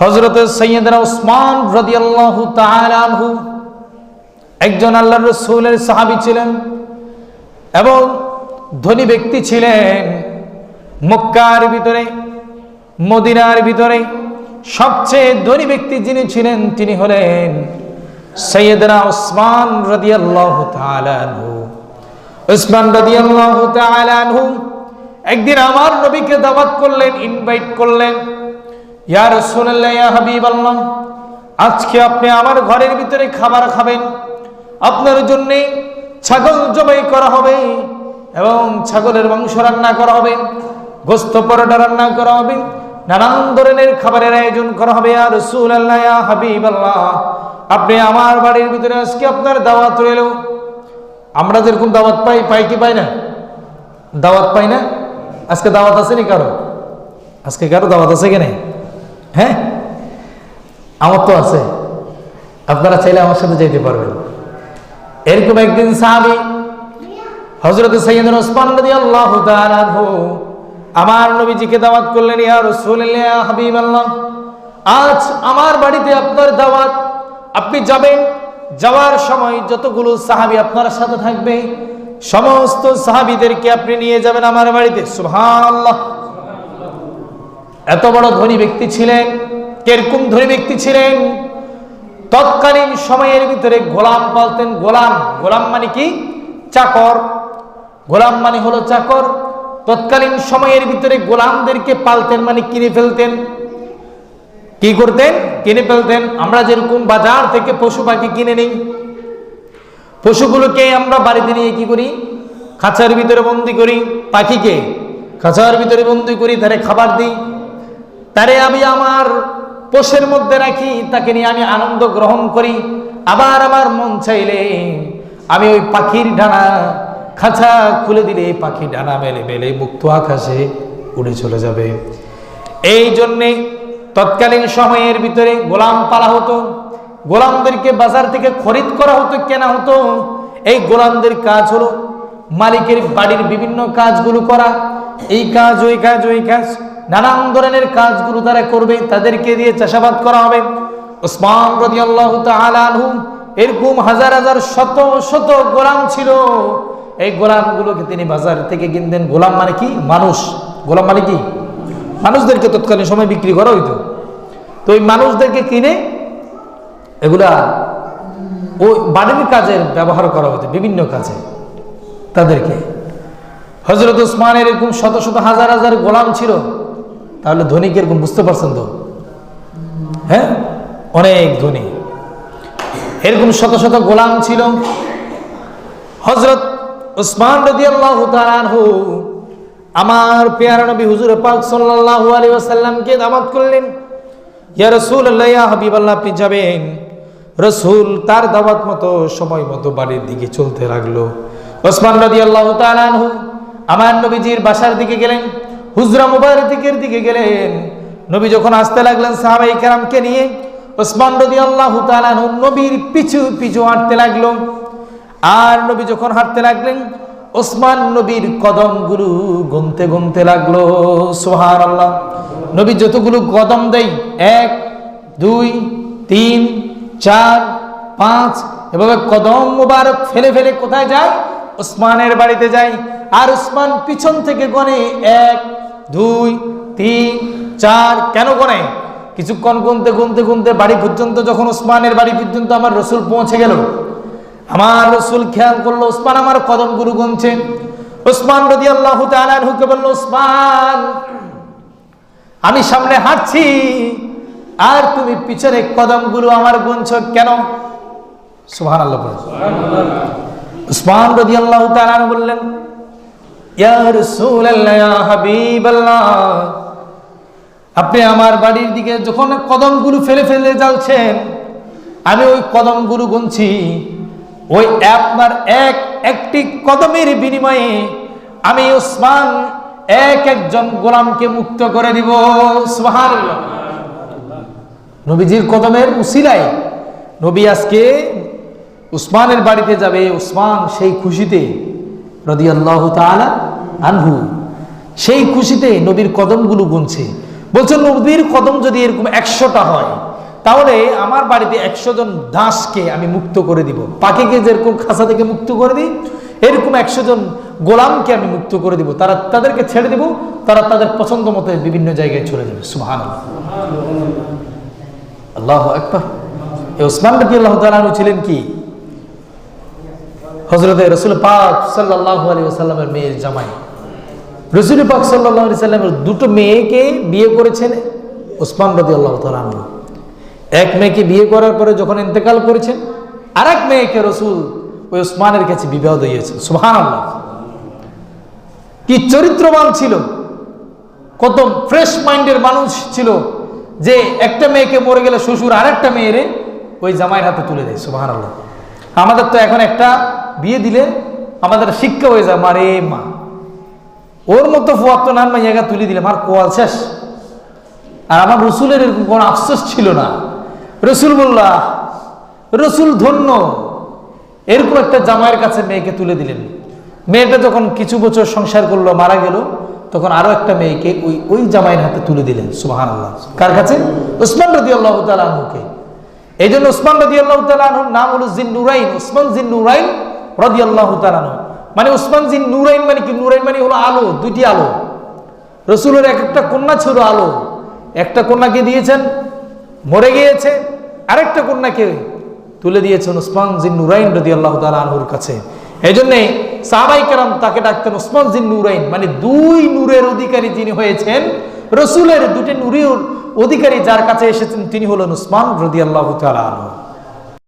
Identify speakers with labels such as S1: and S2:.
S1: হজরত সৈয়দরা উসমান রাদিয়াল্লাহু আনহু একজন আল্লাহর রসুলের সাহাবী ছিলেন এবং ধনী ব্যক্তি ছিলেন। মক্কার ভিতরে, মদিনার ভিতরে সবচেয়ে ধনী ব্যক্তি যিনি ছিলেন তিনি হলেন সৈয়দরা উসমান রাদিয়াল্লাহু তাআলা আনহু। উসমান রাদিয়াল্লাহু আনহু একদিন আমার নবীকে দাওয়াত করলেন ইনভাইট করলেন। ইয়া রাসূলুল্লাহ, ইয়া হাবিবাল্লাহ, আজকে আপনি আমার ঘরের ভিতরে খাবার খাবেন। আপনার জন্য ছাগল জবাই করা হবে এবং ছাগলের মাংস রান্না করা হবে, গোস্ত পরোটা রান্না করা হবে, নানান ধরনের খাবারের আয়োজন করা হবে। আর রসুল আল্লাহ হাবিব আল্লাহ আপনি আমার বাড়ির ভিতরে আজকে আপনার দাওয়াত রইল আমরা যেরকম দাওয়াত পাই পাই কি পাই না? দাওয়াত পাই না? আজকে দাওয়াত আছে নি কারও? আজকে কারও দাওয়াত আছে কি কেনে হ্যাঁ? আমার তো আছে। আপনারা চাইলে আমার সাথে যেতে পারবেন। এরকম একদিন সাহাবি হজরত সৈয়দ ওসমান তাআলা আনহু আমার নবীজিকে দাওয়াত করলেন, ইয়া রাসূলুল্লাহ হাবিবাল্লাহ, আজ আমার বাড়িতে আপনার দাওয়াত। আপনি যাবেন, যাওয়ার সময় যতগুলো সাহাবি আপনার সাথে থাকবে, সমস্ত সাহাবিদেরকে আপনি নিয়ে যাবেন আমার বাড়িতে। সুবহানাল্লাহ। এত বড় ধনী ব্যক্তি ছিলেন, কীরকম ধনী ব্যক্তি ছিলেন? তৎকালীন সময়ের ভিতরে গোলাম বলতেন গোলাম। গোলাম মানে কি? চাকর। গোলাম মানে হলো চাকর। তৎকালীন সময়ের ভিতরে গোলামদেরকে পালতেন মানে কিনে ফেলতেন। কি করতেন? কিনে ফেলতেন। আমরা যেরকম বাজার থেকে পশু পাখি কিনে নিই। পশুগুলোকে আমরা বাড়িতে নিয়ে কি করি? খাঁচার ভিতরে বন্দি করি। পাখিকে খাঁচার ভিতরে বন্দি করি, তারে খাবার দিই। তারে আমি আমার পোষের মধ্যে রাখি, তাকে নিয়ে আমি আনন্দ গ্রহণ করি। আবার আমার মন চাইলে আমি ওই পাখির ডানা খাঁচা খুলে দিলে পাখি ডানা মেলে মেলে মুক্ত আকাশে উড়ে চলে যাবে। এই জন্যে তৎকালীন সময়ের ভিতরে গোলাম পালা হতো, গোলামদেরকে বাজার থেকে খরিদ করা হতো, কেনা হতো। এই গোলামদের কাজ হলো মালিকের বাড়ির বিভিন্ন কাজগুলো করা। এই কাজ, ওই কাজ ওই কাজ। নানান ধরনের কাজগুলো তারা করবে, তাদেরকে দিয়ে চাষাবাদ করা হবে। ওসমান এরকম হাজার হাজার শত শত গোলাম ছিল। এই গোলামগুলোকে তিনি বাজার থেকে কিনতেন। গোলাম মানে কি? মানুষ। গোলাম মানে কি? মানুষদেরকে তৎকালীন সময় বিক্রি করা হইতো। তো ওই মানুষদেরকে কিনে এগুলা ওই বাড়ির কাজের ব্যবহার করা হতো বিভিন্ন কাজে তাদেরকে। হজরত উসমানের এরকম শত শত হাজার হাজার গোলাম ছিল। তাহলে ধনী কীরকম বুঝতে পারছেন তো? হ্যাঁ? অনেক ধনী। এরকম শত শত গোলাম ছিল। হজরত উসমান আমার পেয়ারা নবী হুজুর পাক সাল্লাল্লাহু আলাইহি ওয়াসাল্লামকে দাওয়াত করলেন। ইয়া রাসূলুল্লাহ, ইয়া হাবিবাল্লাহ, আপনি যাবেন। রসুল তার দাওয়াত মতো, সময় মতো বাড়ির দিকে চলতে লাগল। ওসমান রাদিয়াল্লাহু তাআলা আনহু আমার নবীজির বাসার দিকে গেলেন। হুজরা মুবারকের দিকে গেলেন। নবী যখন আসতে লাগলেন সাহাবাই কেরামকে নিয়ে, ওসমান তাআলা আনহু নবীর পিছু পিছু হাঁটতে লাগল। আর নবী যখন হাঁটতে লাগলেন, ওসমান নবীর কদমগুলো গুনতে গুনতে লাগল। সোহার আল্লাহ নবী যতগুলো কদম দেয়, এক, দুই, তিন, চার, পাঁচ এভাবে কদম মুবারক ফেলে ফেলে কোথায় যায়? ওসমানের বাড়িতে যায়। আর ওসমান পিছন থেকে গনে এক দুই, তিন, চার, কেন গনে কিছুক্ষণ গুনতে গুনতে গুনতে বাড়ি পর্যন্ত যখন ওসমানের বাড়ি পর্যন্ত আমার রসুল পৌঁছে গেল। আমার রসুল খেয়াল করল ওসমান আমার কদম গুরু গুনছে। ওসমান রদি আল্লাহ হুকে বলল ওসমান আমি সামনে হাঁটছি, আর তুমি পিছনে কদমগুলো আমার গুনছ কেন? সুহান আল্লাহ উসমান রদি আল্লাহ বললেন ইয়া রাসূলুল্লাহ ইয়া হাবিবাল্লাহ আপনি আমার বাড়ির দিকে যখন কদমগুলো ফেলে ফেলে যাচ্ছেন আমি ওই কদমগুলো গুনছি। ওই আপনার এক, একটি কদমের বিনিময়ে আমি ওসমান এক একজন গোলামকে মুক্ত করে দিব। সুবহানাল্লাহ। নবীজির কদমের উসিলায় নবী আজকে উসমানের বাড়িতে যাবে। উসমান সেই খুশিতে, রদিয়াল্লাহ তাআলা আনহু। সেই খুশিতে নবীর কদমগুলো গুনছে। বলছেন নবীর কদম যদি এরকম একশোটা হয়, তাহলে আমার বাড়িতে একশো জন দাসকে আমি মুক্ত করে দিব। পাখিকে যেরকম খাঁচা থেকে মুক্ত করে দিই, এরকম একশো জন গোলামকে আমি মুক্ত করে দিব। তারা তাদেরকে ছেড়ে দিব, তারা তাদের পছন্দ মতো বিভিন্ন জায়গায় চলে যাবে। সুহান আল্লাহ একবার ওসমান রবি আল্লাহ তালু ছিলেন কি? হজরত রসুল পাক সাল্লাহ আলী সাল্লামের মেয়ের জামাই। রসুল পাক সাল্লাহ সাল্লামের দুটো মেয়েকে বিয়ে করেছেন ওসমান রদি আল্লাহ তালু এক মেয়েকে বিয়ে করার পরে যখন ইন্তেকাল করেছেন আর এক মেয়েকে রসুল ওই ওসমানের কাছে বিবাহ দিয়েছেন। সুহান আল্লাহ কি চরিত্রবান ছিল। কত ফ্রেশ মাইন্ডের মানুষ ছিল যে একটা মেয়েকে মরে গেলে শ্বশুর আরেকটা মেয়েরে ওই জামাইয়ের হাতে তুলে দেয়। সুবাহ আল্লাহ আমাদের তো এখন একটা বিয়ে দিলে আমাদের শিক্ষা হয়ে যায় মারে মা। ওর মতো ফুয়ার তো নাম জায়গা তুলে দিলে মার কোয়াল শেষ। আর আমার রসুলের এরকম কোনো আফসোস ছিল না। রসুল বললা রসুল ধন্য। এরকম একটা জামাইয়ের কাছে মেয়েকে তুলে দিলেন। মেয়েটা যখন কিছু বছর সংসার করল, মারা গেল, তখন আরও একটা মেয়েকে ওই ওই জামাইয়ের হাতে তুলে দিলেন সুবাহান আল্লাহ কার কাছে? উসমান রদি আল্লাহ তালুকে এই জন্য উসমান রদি আল্লাহ তালুর নাম হলো জিন নুরাইন উসমান জিন নুরাইন রদি আল্লাহ তালানু মানে উসমান জিন নুরাইন মানে কি? নুরাইন মানে হলো আলো, দুইটি আলো। রসুলের এক একটা কন্যা ছিল আলো। একটা কন্যাকে দিয়েছেন, মরে গিয়েছে। আরেকটা কন্যাকে তুলে দিয়েছেন উসমান জিন নুরাইন রদি আল্লাহ তালুর কাছে। এই জন্যে সাহাবাই কারাম তাকে ডাকতেন উসমান জিন নুরাইন। মানে দুই নূরের অধিকারী যিনি হয়েছেন, রসুলের দুটি নূরের অধিকারী যার কাছে এসেছেন তিনি হলেন উসমান রদি আল্লাহ তালু